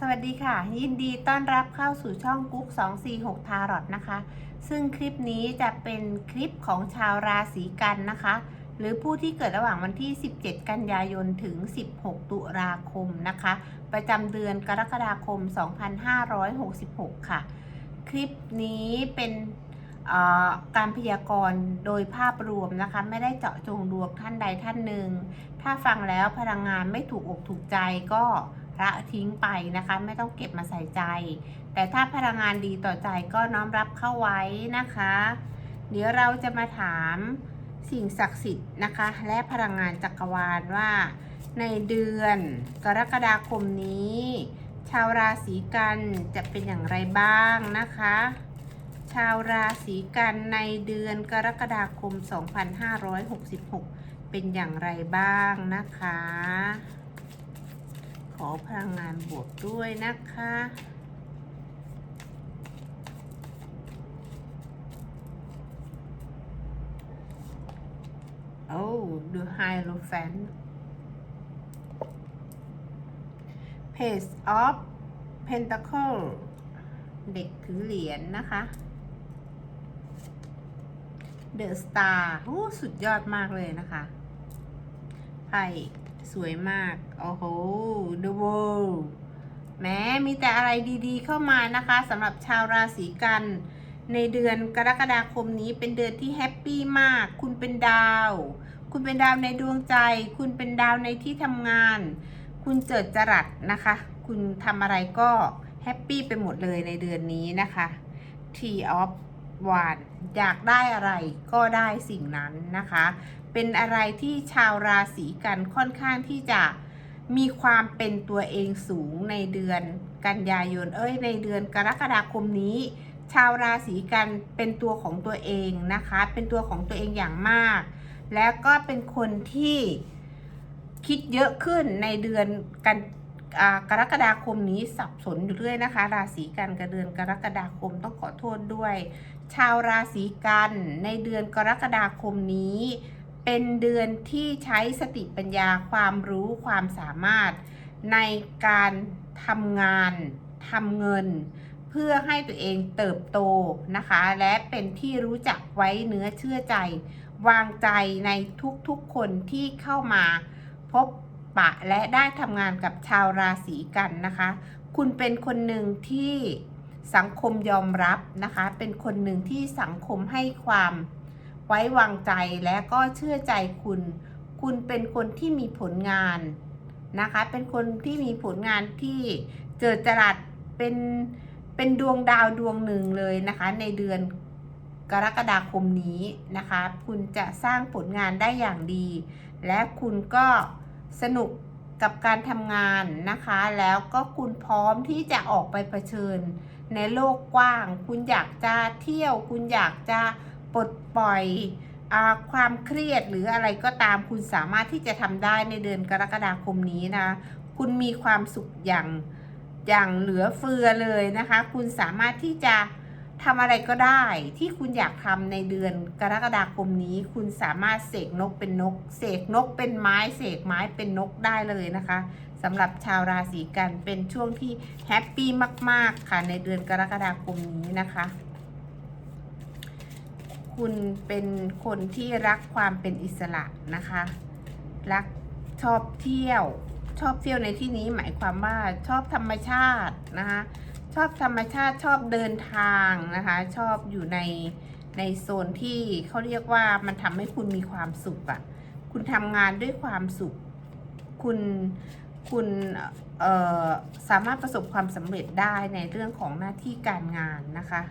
สวัสดีค่ะ ยินดีต้อนรับเข้าสู่ช่องกุ๊ก246ทารอตนะคะ ซึ่งคลิปนี้จะเป็นคลิปของชาวราศีกันนะคะ หรือผู้ที่เกิดระหว่างวันที่ 17 กันยายนถึง 16 ตุลาคมนะคะ ประจำเดือนกรกฎาคม 2566 ค่ะ คลิปนี้เป็นการพยากรณ์โดยภาพรวมนะคะ ไม่ได้เจาะจงดวงท่านใดท่านหนึ่ง ถ้าฟังแล้วพลังงานไม่ถูกอกถูกใจก็ ละทิ้งไปนะคะ ไม่ต้องเก็บมาใส่ใจ แต่ถ้าพลังงานดีต่อใจก็น้อมรับเข้าไว้นะคะ เดี๋ยวเราจะมาถามสิ่งศักดิ์สิทธิ์นะคะ และพลังงานจักรวาลว่า ในเดือนกรกฎาคมนี้ ชาวราศีกันจะเป็นอย่างไรบ้างนะคะ ชาวราศีกันในเดือนกรกฎาคม 2566 เป็นอย่างไรบ้างนะคะ ขอพลังงานบวกด้วยนะคะ โอ้ดูไฮโลแฟน Page of Pentacle เด็กถือเหรียญนะคะ The Star โอ้สุดยอดมากเลยนะคะไพ่ สวยมาก โอ้โห The World แม้มีแต่อะไรดีๆเข้ามานะคะสำหรับชาวราศีกัน ในเดือนกรกฎาคมนี้เป็นเดือนที่แฮปปี้มาก คุณเป็นดาว คุณเป็นดาวในดวงใจ คุณเป็นดาวในที่ทำงาน คุณเจิดจรัสนะคะ คุณทำอะไรก็แฮปปี้ไปหมดเลยในเดือนนี้นะคะ T of One อยากได้อะไรก็ได้สิ่งนั้นนะคะ เป็นอะไรที่ชาวราศีกันค่อนข้างที่จะมีความเป็นตัวเองสูงในเดือนกันยายน เอ้ย ในเดือนกรกฎาคมนี้ ชาวราศีกันเป็นตัวของตัวเองนะคะ เป็นตัวของตัวเองอย่างมาก แล้วก็เป็นคนที่คิดเยอะขึ้นในเดือนกันกรกฎาคมนี้สับสนอยู่เรื่อยนะคะ ราศีกันกับเดือนกรกฎาคมต้องขอโทษด้วย ชาวราศีกันในเดือนกรกฎาคมนี้ เป็นเดือนที่ใช้สติปัญญาความรู้ความสามารถ ในการทำงานทำเงิน เพื่อให้ตัวเองเติบโตนะคะ และเป็นที่รู้จักไว้เนื้อเชื่อใจ วางใจในทุกๆคนที่เข้ามาพบปะและได้ทำงานกับชาวราศีกันนะคะ คุณเป็นคนหนึ่งที่สังคมยอมรับนะคะ เป็นคนหนึ่งที่สังคมให้ความ ไว้วางใจและก็เชื่อใจคุณ คุณเป็นคนที่มีผลงานนะคะ เป็นคนที่มีผลงานที่เจิดจรัสเป็นเป็นดวงดาวดวงหนึ่งเลยนะคะ ในเดือนกรกฎาคมนี้นะคะ คุณจะสร้างผลงานได้อย่างดี และคุณก็สนุกกับการทำงานนะคะ แล้วก็คุณพร้อมที่จะออกไปเผชิญในโลกกว้าง คุณอยากจะเที่ยว คุณอยากจะ ปลดปล่อยอความเครียดหรืออะไรก็ตามคุณสามารถที่จะทำได้ในเดือนกรกฎาคมนี้นะ คุณมีความสุขอย่างอย่างเหลือเฟือเลยนะคะ คุณสามารถที่จะทำอะไรก็ได้ที่คุณอยากทำในเดือนกรกฎาคมนี้ คุณสามารถเสกนกเป็นนก เสกนกเป็นไม้ เสกไม้เป็นนกได้เลยนะคะสำหรับชาวราศีกันเป็นช่วงที่แฮปปี้มาก ๆ ค่ะในเดือนกรกฎาคมนี้นะคะ คุณเป็นคนที่รักความเป็นอิสระนะคะ รักชอบเที่ยว ชอบเที่ยวในที่นี้หมายความว่าชอบธรรมชาตินะคะชอบธรรมชาติชอบเดินทางนะคะ ชอบอยู่ในในโซนที่เขาเรียกว่ามันทำให้คุณมีความสุขอะ่ะ คุณทำงานด้วยความสุข คุณคุณสามารถประสบความสำเร็จได้ในเรื่องของหน้าที่การงานนะคะ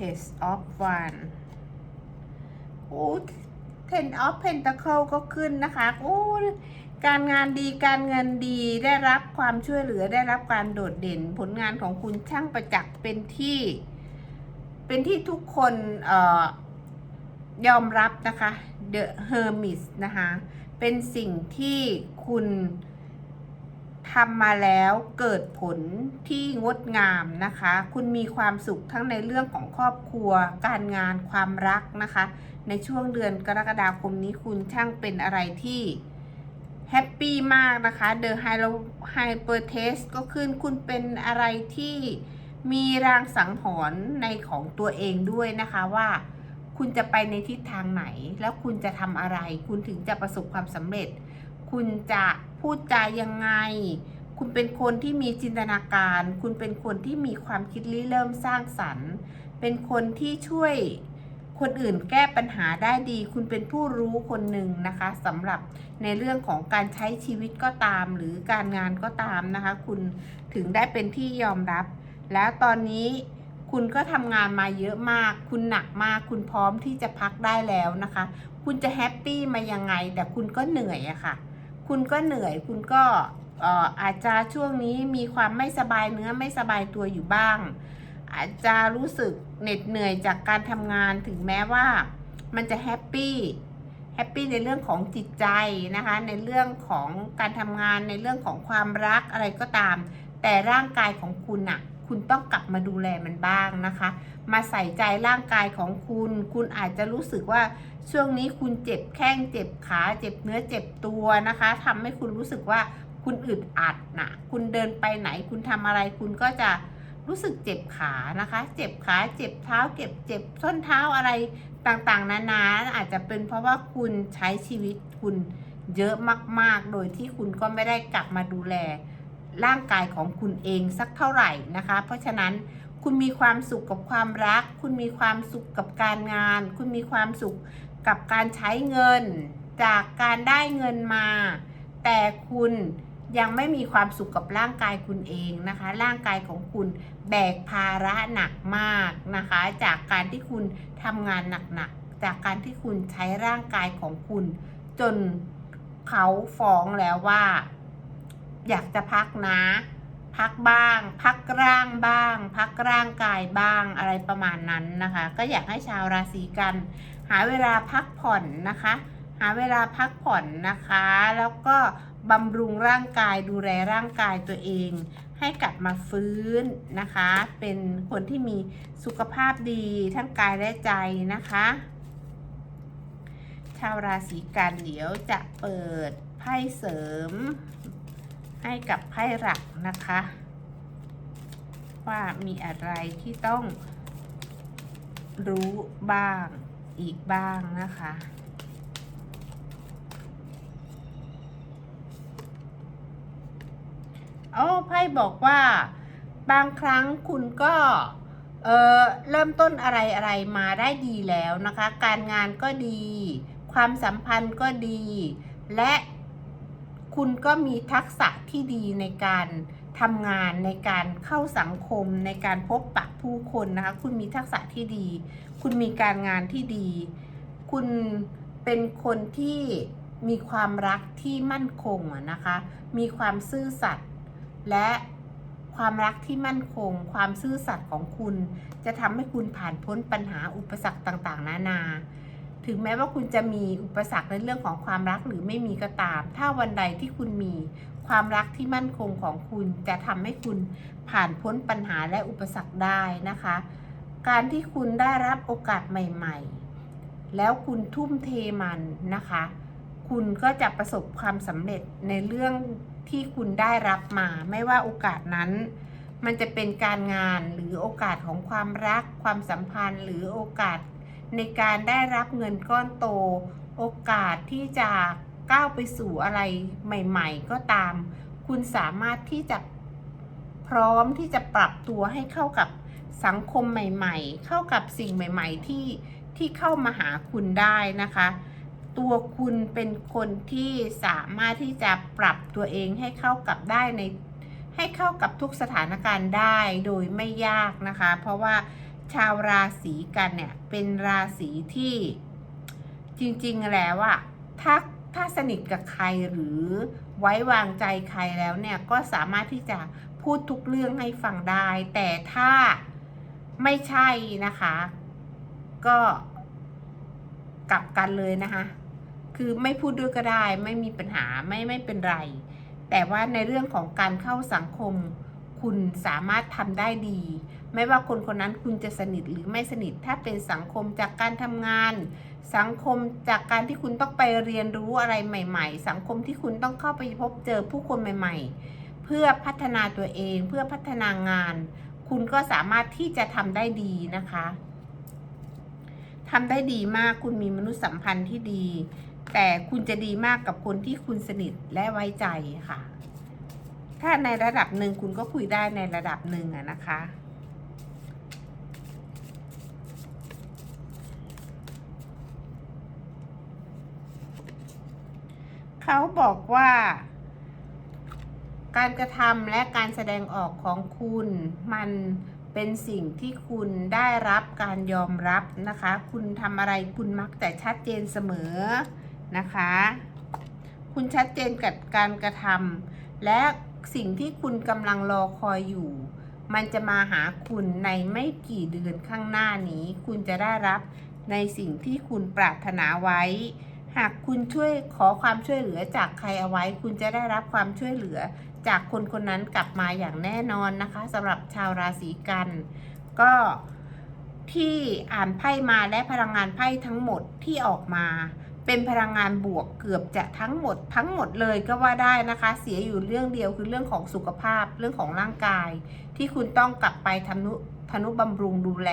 Page of One โอ้ Ten of Pentacle ก็ขึ้นนะคะ โอ้ การงานดีการเงินดีได้รับความช่วยเหลือได้รับการโดดเด่น ผลงานของคุณช่างประจักษ์เป็นที่ เป็นที่ทุกคนเอ่อยอมรับนะคะ The Hermit นะคะ เป็นสิ่งที่คุณ ทำมาแล้วเกิดผลที่งดงามนะคะ คุณมีความสุขทั้งในเรื่องของครอบครัว การงานความรักนะคะ ในช่วงเดือนกรกฎาคมนี้คุณช่างเป็นอะไรที่แฮปปี้มากนะคะ The Hyper Test ก็ขึ้นคุณเป็นอะไรที่มีรางสังหรณ์ในของตัวเองด้วยนะคะว่าคุณจะไปในทิศทางไหน แล้วคุณจะทำอะไร คุณถึงจะประสบความสำเร็จ คุณจะ พูดจายังไง คุณเป็นคนที่มีจินตนาการ คุณเป็นคนที่มีความคิดริเริ่มสร้างสรรค์ เป็นคนที่ช่วยคนอื่นแก้ปัญหาได้ดี คุณเป็นผู้รู้คนหนึ่งนะคะสำหรับในเรื่องของการใช้ชีวิตก็ตาม หรือการงานก็ตามนะคะ คุณถึงได้เป็นที่ยอมรับ แล้วตอนนี้คุณก็ทำงานมาเยอะมาก คุณหนักมาก คุณพร้อมที่จะพักได้แล้วนะคะ คุณจะแฮปปี้มายังไง แต่คุณก็เหนื่อยอะค่ะ คุณก็เหนื่อย คุณก็อาจจะช่วงนี้มีความไม่สบายเนื้อไม่สบายตัวอยู่บ้าง อาจจะรู้สึกเหน็ดเหนื่อยจากการทำงานถึงแม้ว่ามันจะแฮปปี้แฮปปี้ในเรื่องของจิตใจนะคะ ในเรื่องของการทำงานในเรื่องของความรักอะไรก็ตาม แต่ร่างกายของคุณอะคุณต้องกลับมาดูแลมันบ้างนะคะ มาใส่ใจร่างกายของคุณ คุณอาจจะรู้สึกว่า ช่วงนี้คุณเจ็บแข้งเจ็บขาเจ็บเนื้อเจ็บตัวนะคะทำให้คุณรู้สึกว่าคุณอึดอัดนะคุณเดินไปไหนคุณทำอะไรคุณก็จะรู้สึกเจ็บขานะคะ เจ็บขาเจ็บเท้า เก็บเจ็บส้นเท้าอะไรต่างๆ นานาอาจจะเป็นเพราะว่าคุณใช้ชีวิตคุณเยอะมากๆ โดยที่คุณก็ไม่ได้กลับมาดูแล ร่างกายของคุณเองสักเท่าไหร่นะคะ เพราะฉะนั้นคุณมีความสุขกับความรัก คุณมีความสุขกับการงาน คุณมีความสุข กับการใช้เงินจากการได้เงินมา แต่คุณยังไม่มีความสุขกับร่างกายคุณเองนะคะ ร่างกายของคุณแบกภาระหนักมากนะคะ จากการที่คุณทำงานหนักๆ จากการที่คุณใช้ร่างกายของคุณ จนเขาฟ้องแล้วว่า อยากจะพักนะ พักบ้าง พักร่างบ้าง พักร่างกายบ้างอะไรประมาณนั้นนะคะ ก็อยากให้ชาวราศีกัน หาเวลาพักผ่อนนะคะ หาเวลาพักผ่อนนะคะ แล้วก็บำรุงร่างกายดูแลร่างกายตัวเอง ให้กลับมาฟื้นนะคะ เป็นคนที่มีสุขภาพดีทั้งกายและใจนะคะ ชาวราศีกันเดี๋ยวจะเปิดไพ่เสริม ให้กับไพ่หลักนะคะ ว่ามีอะไรที่ต้องรู้บ้าง อีกบ้างนะคะ โอ้ไพ่บอกว่า บางครั้งคุณก็เออเริ่มต้นอะไรอะไรมาได้ดีแล้วนะคะ การงานก็ดี ความสัมพันธ์ก็ดี และคุณก็มีทักษะที่ดีในการ ทำงานในการเข้าสังคมในการพบปะผู้คนนะคะ คุณมีทักษะที่ดี คุณมีการงานที่ดี คุณเป็นคนที่มีความรักที่มั่นคงนะคะ มีความซื่อสัตย์และความรักที่มั่นคง ความซื่อสัตย์ของคุณ จะทำให้คุณผ่านพ้นปัญหาอุปสรรคต่างๆ นานา ถึงแม้ว่าคุณจะมีอุปสรรคในเรื่องของความรักหรือไม่มีก็ตาม ถ้าวันใดที่คุณมี ความรักที่มั่นคงของคุณจะทำให้คุณผ่านพ้นปัญหาและอุปสรรคได้นะคะ การที่คุณได้รับโอกาสใหม่ ๆ แล้วคุณทุ่มเทมันนะคะ คุณก็จะประสบความสำเร็จในเรื่องที่คุณได้รับมา ไม่ว่าโอกาสนั้น มันจะเป็นการงานหรือโอกาสของความรัก ความสัมพันธ์ หรือโอกาสในการได้รับเงินก้อนโต โอกาสที่จะ ก้าวไปสู่อะไรใหม่ ๆ ก็ตาม คุณสามารถที่จะพร้อมที่จะปรับตัวให้เข้ากับสังคมใหม่ ๆ เข้ากับสิ่งใหม่ ๆ ที่ที่เข้ามาหาคุณได้นะคะ ตัวคุณเป็นคนที่สามารถที่จะปรับตัวเองให้เข้ากับได้ในให้เข้ากับทุกสถานการณ์ได้โดยไม่ยากนะคะ เพราะว่าชาวราศีกันเนี่ยเป็นราศีที่จริงๆแล้วอะถ้า ถ้าสนิทกับใครหรือไว้วางใจใครแล้วเนี่ยก็สามารถที่จะพูดทุกเรื่องให้ฟังได้ แต่ถ้าไม่ใช่นะคะ ก็กลับกันเลยนะคะ คือไม่พูดด้วยก็ได้ไม่มีปัญหาไม่ไม่เป็นไร แต่ว่าในเรื่องของการเข้าสังคม คุณสามารถทำได้ดี ไม่ว่าคนคนนั้นคุณจะสนิทหรือไม่สนิท ถ้าเป็นสังคมจากการทำงาน สังคมจากการที่คุณต้องไปเรียนรู้อะไรใหม่ ๆ สังคมที่คุณต้องเข้าไปพบเจอผู้คนใหม่ ๆ เพื่อพัฒนาตัวเอง เพื่อพัฒนางาน คุณก็สามารถที่จะทำได้ดีนะคะทำได้ดีมากคุณมีมนุษยสัมพันธ์ที่ดี แต่คุณจะดีมากกับคนที่คุณสนิทและไว้ใจค่ะ ถ้าในระดับหนึ่งคุณก็คุยได้ในระดับหนึ่งอะนะคะ เขาบอกว่า การกระทำและการแสดงออกของคุณ มันเป็นสิ่งที่คุณได้รับการยอมรับนะคะ คุณทำอะไรคุณมักแต่ชัดเจนเสมอนะคะ คุณชัดเจนกับการกระทำและสิ่งที่คุณกำลังรอคอยอยู่ มันจะมาหาคุณในไม่กี่เดือนข้างหน้านี้ คุณจะได้รับในสิ่งที่คุณปรารถนาไว้ หากคุณช่วยขอความช่วยเหลือจากใครเอาไว้ คุณจะได้รับความช่วยเหลือจากคนคนนั้นกลับมาอย่างแน่นอนนะคะสำหรับชาวราศีกัน ก็ที่อ่านไพ่มาและพลังงานไพ่ทั้งหมดที่ออกมา เป็นพลังงานบวกเกือบจะทั้งหมด ทั้งหมดเลยก็ว่าได้นะคะ เสียอยู่เรื่องเดียวคือเรื่องของสุขภาพเรื่องของร่างกาย ที่คุณต้องกลับไปทำนุ ทนุบำรุงดูแล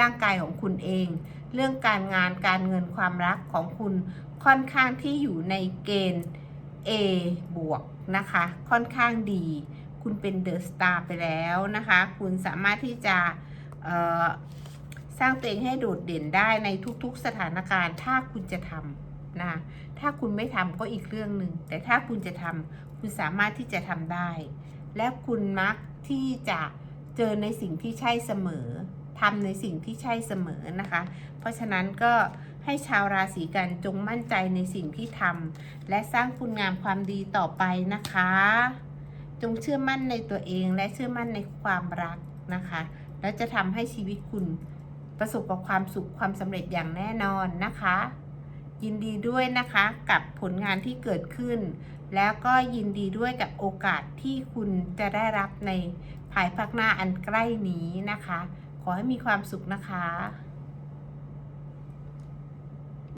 ร่างกายของคุณเอง เรื่องการงานการเงินความรักของคุณค่อนข้างที่อยู่ในเกณฑ์ A บวกนะคะ ค่อนข้างดี คุณเป็นเดอะสตาร์ไปแล้วนะคะ คุณสามารถที่จะสร้างตัวเองให้โดดเด่นได้ในทุกๆสถานการณ์ ถ้าคุณจะทำนะถ้าคุณไม่ทำก็อีกเรื่องหนึ่ง แต่ถ้าคุณจะทำคุณสามารถที่จะทำได้ และคุณมักที่จะ เจอในสิ่งที่ใช่เสมอทำในสิ่งที่ใช่เสมอนะคะ เพราะฉะนั้นก็ให้ชาวราศีกันจงมั่นใจในสิ่งที่ทำและสร้างคุณงามความดีต่อไปนะคะ จงเชื่อมั่นในตัวเองและเชื่อมั่นในความรักนะคะ แล้วจะทำให้ชีวิตคุณประสบกับความสุขความสำเร็จอย่างแน่นอนนะคะ ยินดีด้วยนะคะกับผลงานที่เกิดขึ้น แล้วก็ยินดีด้วยกับโอกาสที่คุณจะได้รับในภายภาคหน้าอันใกล้นี้นะคะ ขอให้มีความสุขนะคะ